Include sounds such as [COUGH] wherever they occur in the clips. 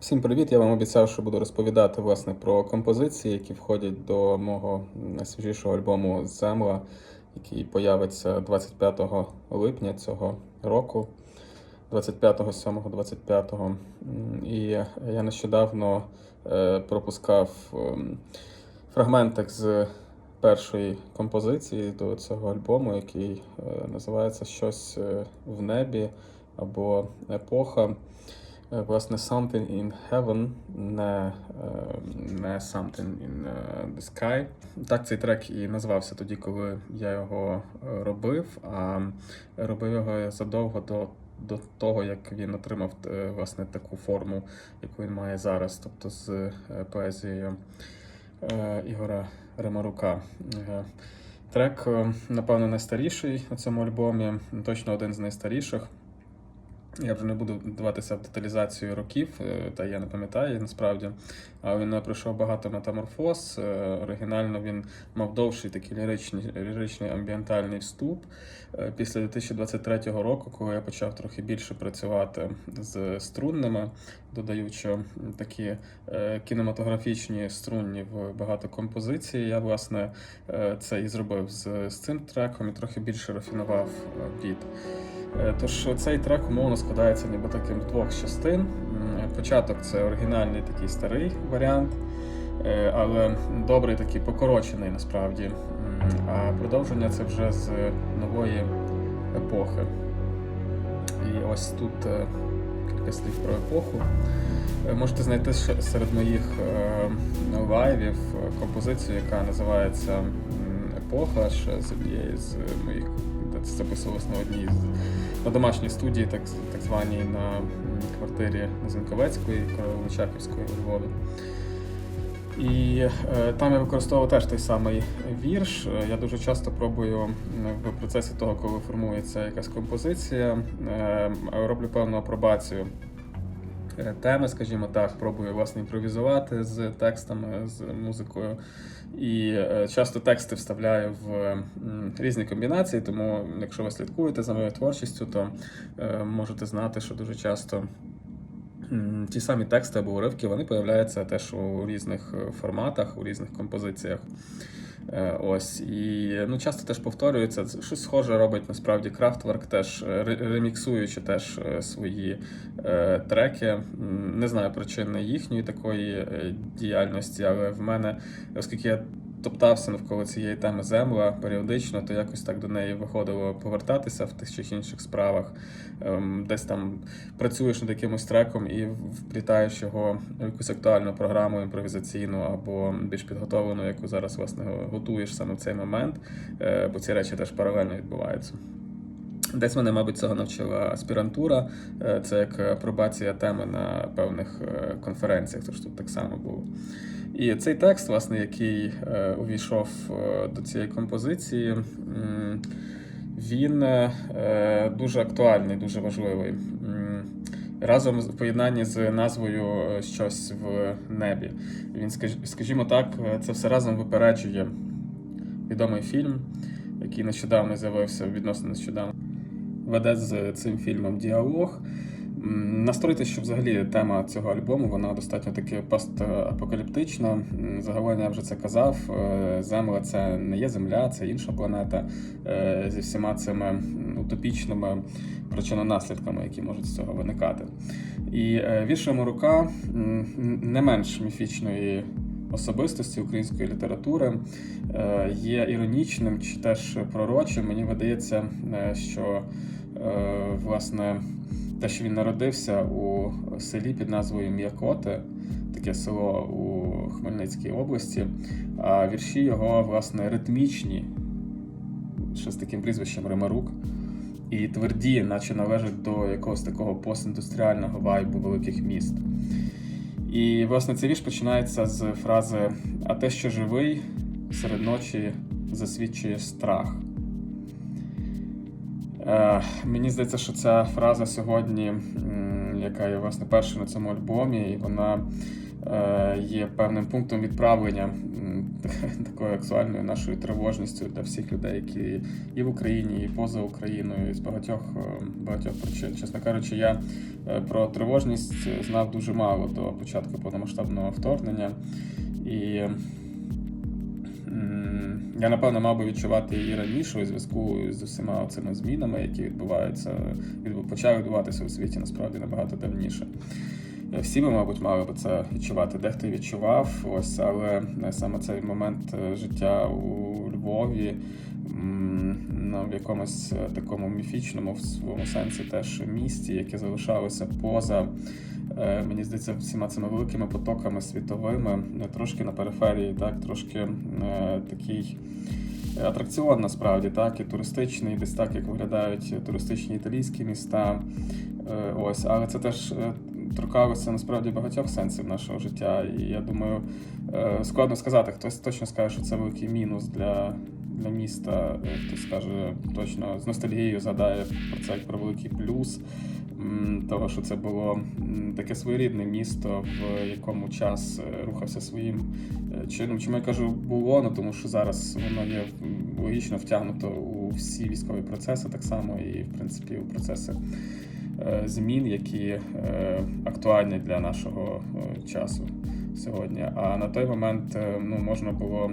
Всім привіт! Я вам обіцяв, що буду розповідати власне про композиції, які входять до мого найсвіжішого альбому Земла, який появиться 25 липня цього року, 25 7 25 І я нещодавно е, пропускав ем, фрагментик з першої композиції до цього альбому, який е, називається Щось е, в небі або Епоха. Е, Власне, Something in Heaven, не, е, не Something in е, the Sky. Так цей трек і назвався тоді, коли я його робив. А робив його задовго до, до того, як він отримав власне таку форму, яку він має зараз, тобто з поезією Ігора Ремарука. Трек, напевно, найстаріший на цьому альбомі, точно один з найстаріших. Я вже не буду вдаватися в деталізацію років, е, та я не пам'ятаю насправді. Але він е, пройшов багато метаморфоз. Е, Оригінально він мав довший такий ліричний, ліричний амбієнтальний вступ. Після 2023 року, коли я почав трохи більше працювати з струнними, додаючи такі кінематографічні струнні в багато композицій, я власне це і зробив з, з цим треком і трохи більше рафінував біт. Тож цей трек умовно складається ніби таким двох частин. Початок це оригінальний такий старий варіант, е, але добрий такий покорочений насправді. А продовження це вже з нової епохи. І ось тут е, кілька слів про епоху. Е, Можете знайти серед моїх лайвів композицію, яка називається Епоха, ще з однієї з моїх записувалось на одній на домашній студії, так, так званій на квартирі Зінковецької, Личаківської у Львові. І е, там я використовував теж той самий вірш. Я дуже часто пробую в процесі того, коли формується якась композиція, е, роблю певну апробацію е, теми, скажімо так, пробую власне імпровізувати з текстами, з музикою. І е, часто тексти вставляю в різні комбінації, тому якщо ви слідкуєте за моєю творчістю, то е, можете знати, що дуже часто ті самі тексти або уривки вони появляються теж у різних е, форматах, у різних композиціях. Е, Ось і ну часто теж повторюється. Щось схоже робить насправді Крафтворк, теж е, реміксуючи теж е, свої е, треки. Не знаю причини їхньої такої діяльності, але в мене, оскільки я топтався навколо цієї теми земла періодично, то якось так до неї виходило повертатися в тих чи інших справах. Ем, Десь там працюєш над якимось треком і вплітаєш його в якусь актуальну програму імпровізаційну або більш підготовлену, яку зараз власне готуєш саме в цей момент, е, бо ці речі теж паралельно відбуваються. Десь мене, мабуть, цього навчила аспірантура. Е, Це як апробація теми на певних е, конференціях, тож тут так само було. І цей текст, власне, який е, увійшов е, до цієї композиції, він е, дуже актуальний, дуже важливий. Разом в поєднанні з назвою щось в небі. Він, скажімо так, це все разом випереджує відомий фільм, який нещодавно з'явився, відносно нещодавно. Веде з цим фільмом діалог. Настройте, що взагалі тема цього альбому вона достатньо таки постапокаліптична. Загалом я вже це казав. е, Земля це не є Земля, це інша планета е, зі всіма цими утопічними причинно-наслідками, які можуть з цього виникати. І е, вірш рука не менш міфічної особистості української літератури є іронічним чи теж пророчим. Мені видається, що власне те, що він народився у селі під назвою М'якоти, таке село у Хмельницькій області, а вірші його власне ритмічні, ще з таким прізвищем Римарук. І тверді, наче належать до якогось такого постіндустріального вайбу великих міст. І, власне, цей вірш починається з фрази А те, що живий, серед ночі засвідчує страх. Мені здається, що ця фраза сьогодні яка є власне перша на цьому альбомі, і вона е, є певним пунктом відправлення [LAUGHS] такою актуальною нашою тривожністю для всіх людей, які і в Україні, і поза Україною, і з багатьох е, багатьох причин. Чесно кажучи, я е, про тривожність знав дуже мало до початку повномасштабного вторгнення. І я напевно мав би відчувати її раніше у зв'язку з усіма цими змінами, які відбуваються, відбу- почали відбуватися у світі насправді набагато давніше. Всі ми, мабуть, мали би це відчувати. Дехто відчував, ось, але е, саме цей момент е, життя у Львові в якомусь е, такому міфічному в своєму сенсі теж місті, яке залишалося поза, е, мені здається, всіма цими великими потоками світовими, е, трошки на периферії, так, трошки е, такий. Атракціон насправді так і туристичний, десь так як виглядають туристичні італійські міста. Ось, але це теж торкалося насправді багатьох сенсів нашого життя. І я думаю, е, складно сказати, хтось точно скаже, що це великий мінус для, для міста. Е, Хтось скаже точно з ностальгією згадає про це як про великий плюс. Того, що це було таке своєрідне місто, в якому час е, рухався своїм чином. Чому я кажу було? Ну тому що зараз воно є логічно втягнуто у всі військові процеси, так само і в принципі у процеси змін, які е, актуальні для нашого е, часу сьогодні. А на той момент е, ну, можна було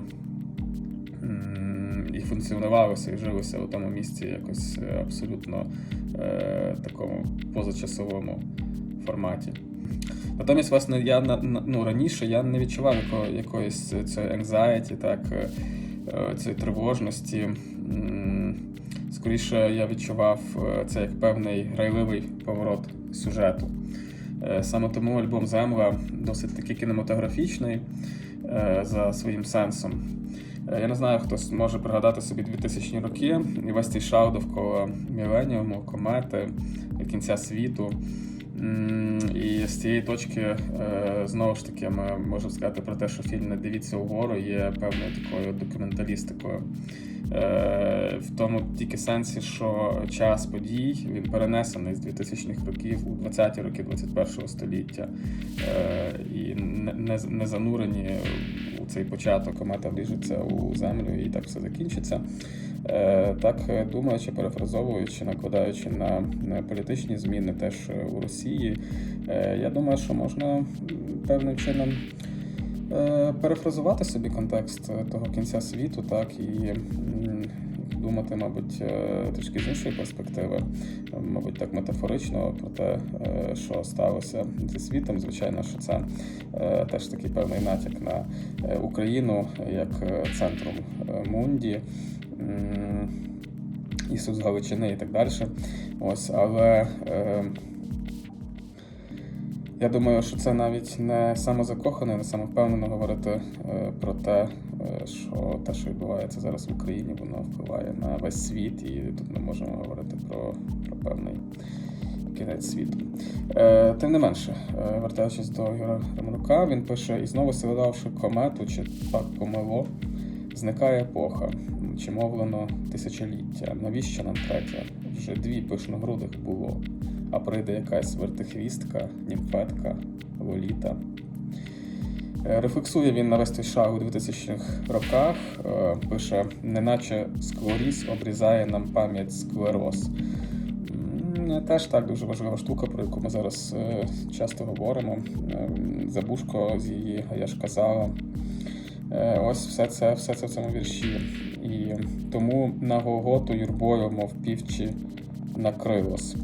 і функціонувалося, і жилося у тому місці якось е, абсолютно е, такому позачасовому форматі. Натомість, власне, я ну, раніше я не відчував якоїсь цієї anxiety, так, е, е, цієї тривожності. Скоріше я відчував е, це як певний грайливий поворот сюжету. Е, Саме тому альбом Земля досить таки кінематографічний е, за своїм сенсом. Я не знаю, хтось може пригадати собі 2000-ні роки і весь цей шау довкола міленіуму, комети, кінця світу. І з цієї точки, е, знову ж таки, ми можемо сказати про те, що фільм Не дивіться угору є певною такою документалістикою. Е, В тому тільки сенсі, що час подій він перенесений з 2000-х років у 20-ті роки 21-го століття Е, і не, не, занурені у цей початок, комета вліжеться у землю і так все закінчиться. Е, Так, е, думаючи, перефразовуючи, накладаючи на, політичні зміни теж е, у Росії, я думаю, що можна певним чином перефразувати собі контекст того кінця світу, так і думати, мабуть, е, трішки з іншої перспективи, е, мабуть, так метафорично про те, е, що сталося зі світом. Звичайно, що це теж такий певний натяк на Україну як центром Мунді. Ісус Галичини і так далі. Ось, але е, я думаю, що це навіть не самозакохано, не самовпевнено говорити е, про те, що те, що відбувається зараз в Україні, воно впливає на весь світ, і тут ми можемо говорити про, про певний кінець світу. Е, тим не менше, е, вертаючись до Юра Ремрука, він пише: і знову силидавши комету, чи так помило, зникає епоха, чи мовлено тисячоліття. Навіщо нам третя? Вже дві пишногрудих було а прийде якась вертихвістка, німфетка, лоліта. Е, Рефлексує він на весь той шаг у 2000-х роках, е, пише, неначе склоріз обрізає нам пам'ять склероз. Теж так дуже важлива штука, про яку ми зараз е, часто говоримо. Забушко з її, а я ж казала. Ось все це, все це в цьому вірші. І тому на Голготу юрбою, мов півчі, накрилось.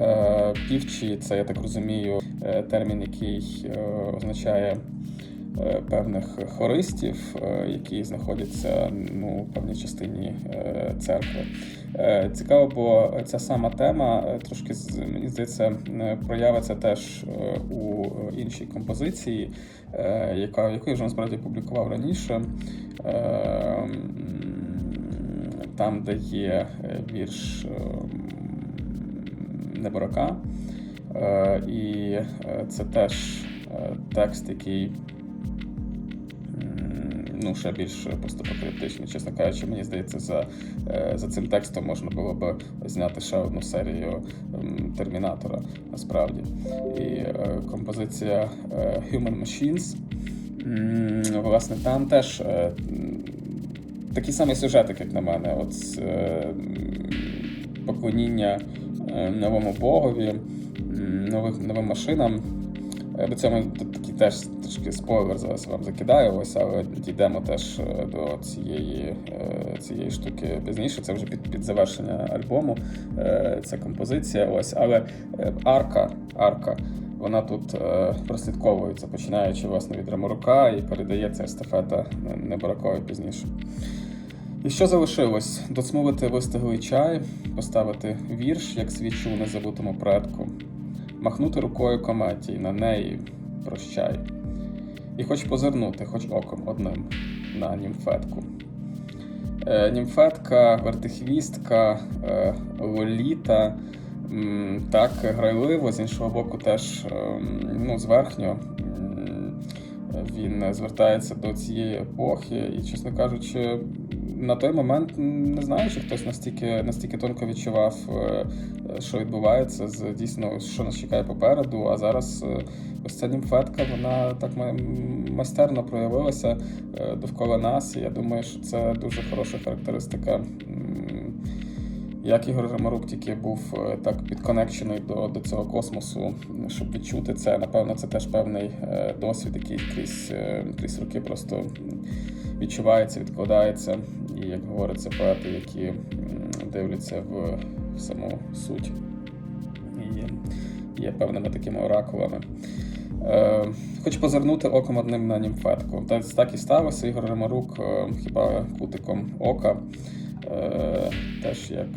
Е, Півчі, це, я так розумію, е, термін, який е, означає певних хористів, які знаходяться ну, в певній частині церкви. Цікаво, бо ця сама тема трошки мені здається проявиться теж у іншій композиції, яка яку я вже насправді публікував раніше. Там, де є вірш е, Неборака. Е, І е, це теж е, текст, який ну, ще більш постапокаліптичний. Чесно кажучи, мені здається, за, за цим текстом можна було б зняти ще одну серію Термінатора насправді. І композиція Human Machines. Власне, там теж такий самий сюжетик, як на мене. От поклоніння новому богові, нових, новим машинам. До цього такий теж трошки спойлер зараз вам закидаю, ось, але дійдемо теж е, до цієї, е, цієї штуки пізніше. Це вже під, під завершення альбому. е, Ця композиція. Ось, але арка, арка. Вона тут прослідковується, починаючи власне від Реморука і передається естафета Небаракові пізніше. І що залишилось? Доцмулити вистиглий чай, поставити вірш, як свічу незабутому предку, махнути рукою кометі, на неї прощай. І хоч позирнути, хоч оком одним на німфетку. Е, німфетка, вертихвістка, е, лоліта. Так, грайливо, з іншого боку, теж ем, ну, зверхньо. Він звертається до цієї епохи, і, чесно кажучи, на той момент не знаю, чи хтось настільки, настільки тонко відчував, е, що відбувається з дійсно, що нас чекає попереду. А зараз е, ось ця німфетка, вона так майстерно проявилася е, довкола нас. І я думаю, що це дуже хороша характеристика. Як Ігор Ремарук тільки був так підконекчений до, до цього космосу, щоб відчути це, напевно, це теж певний досвід, який крізь, крізь роки просто відчувається, відкладається. І як говориться, поети, які дивляться в, в саму суть і є певними такими оракулами. Е, хочу позирнути оком одним на німфетку. Та так і сталося. Ігор Ремарук, е, хіба кутиком ока, е, теж як,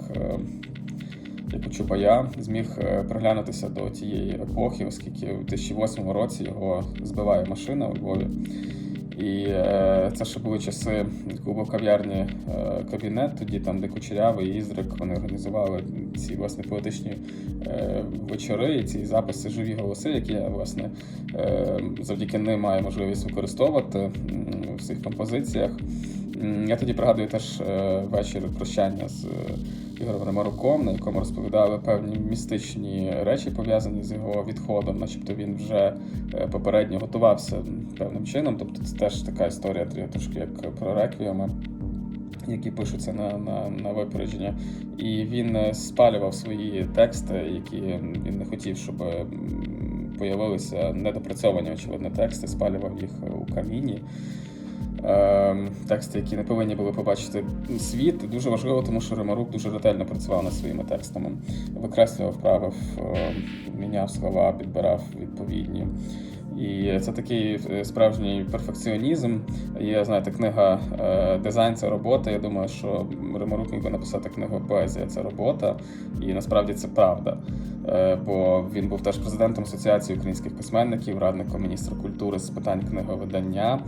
як Чубая, зміг приглянутися до тієї епохи, оскільки у 2008 році його збиває машина у Львові. І е, це ще були часи клубу кав'ярні е, кабінет, тоді там, де Кучерявий Іздрик, вони організували ці власне поетичні е, вечори, і ці записи живі голоси, які я власне е, завдяки ним маю можливість використовувати в своїх композиціях. Я тоді пригадую теж е, вечір прощання з е, Ігорем Ремаруком, на якому розповідали певні містичні речі, пов'язані з його відходом, начебто він вже е, попередньо готувався певним чином. Тобто це теж така історія трошки як про реквієми. Які пишуться на, на, на випередження, і він спалював свої тексти, які він не хотів, щоб появилися недопрацьовані, очевидно, тексти, спалював їх у каміні. Ем, тексти, які не повинні були побачити світ, дуже важливо, тому що Римарук дуже ретельно працював над своїми текстами, викреслював, правив, ем, міняв слова, підбирав відповідні. І це такий е, справжній перфекціонізм. Є, знаєте, книга е, Дизайн це робота. Я думаю, що Римарук міг би написати книгу Поезія це робота, і насправді це правда. Е, Бо він був теж президентом Асоціації українських письменників, радником міністра культури з питань книговидання,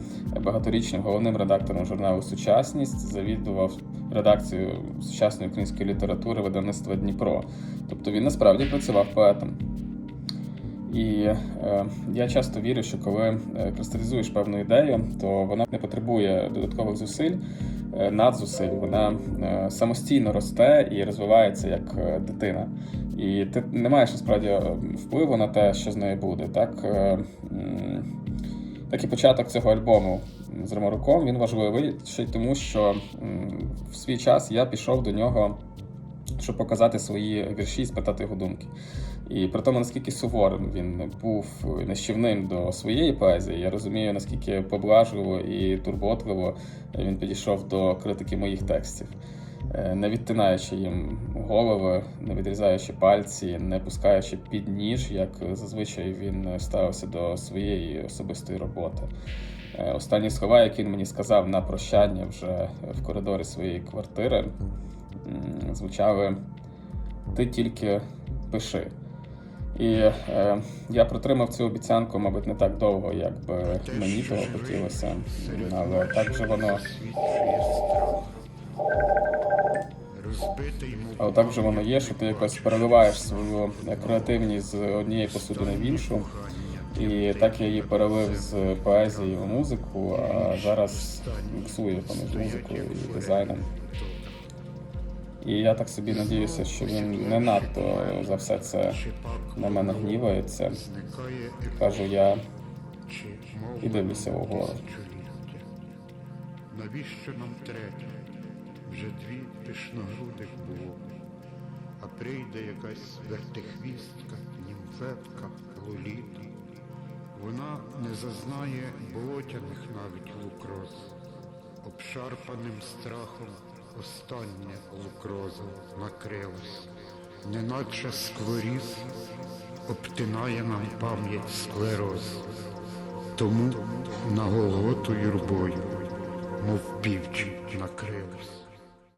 багаторічним головним редактором журналу Сучасність, завідував редакцією сучасної української літератури видавництва Дніпро. Тобто він насправді працював поетом. І е, я часто вірю, що коли е, кристалізуєш певну ідею, то вона не потребує додаткових зусиль, е, надзусиль. Вона е, самостійно росте і розвивається як е, дитина. І ти не маєш насправді е, впливу на те, що з нею буде. Так, е, м, так і початок цього альбому з Ремаруком він важливий ще й тому, що в свій час я пішов до нього щоб показати свої вірші і спитати його думки. І при тому, наскільки суворим він був нищівним до своєї поезії, я розумію, наскільки поблажливо і турботливо він підійшов до критики моїх текстів, Е, не відтинаючи їм голови, не відрізаючи пальці, не пускаючи під ніж, як зазвичай він ставився до своєї особистої роботи. Е, Останні слова, які він мені сказав на прощання вже в коридорі своєї квартири, звучали Ти тільки пиши. І е, я протримав цю обіцянку, мабуть, не так довго, як би мені того хотілося, але так же воно. Але так же воно є, що ти якось переливаєш свою креативність з однієї посудини в іншу. І так я її перелив з поезії в музику, а зараз міксую поміж музикою і дизайном. І я так собі надіюся, що він не надто за все це на мене гнівається. Кажу я і дивлюся вгору. Навіщо нам третє? Вже дві пишногрудих було. А прийде якась вертихвістка, німфетка, лоліта. Вона не зазнає болотяних навіть лукроз. Обшарпаним страхом останнє лукроза накрилось, неначе скворіз обтинає нам пам'ять склероз. Тому на Голготу юрбою, мов півчі накрились.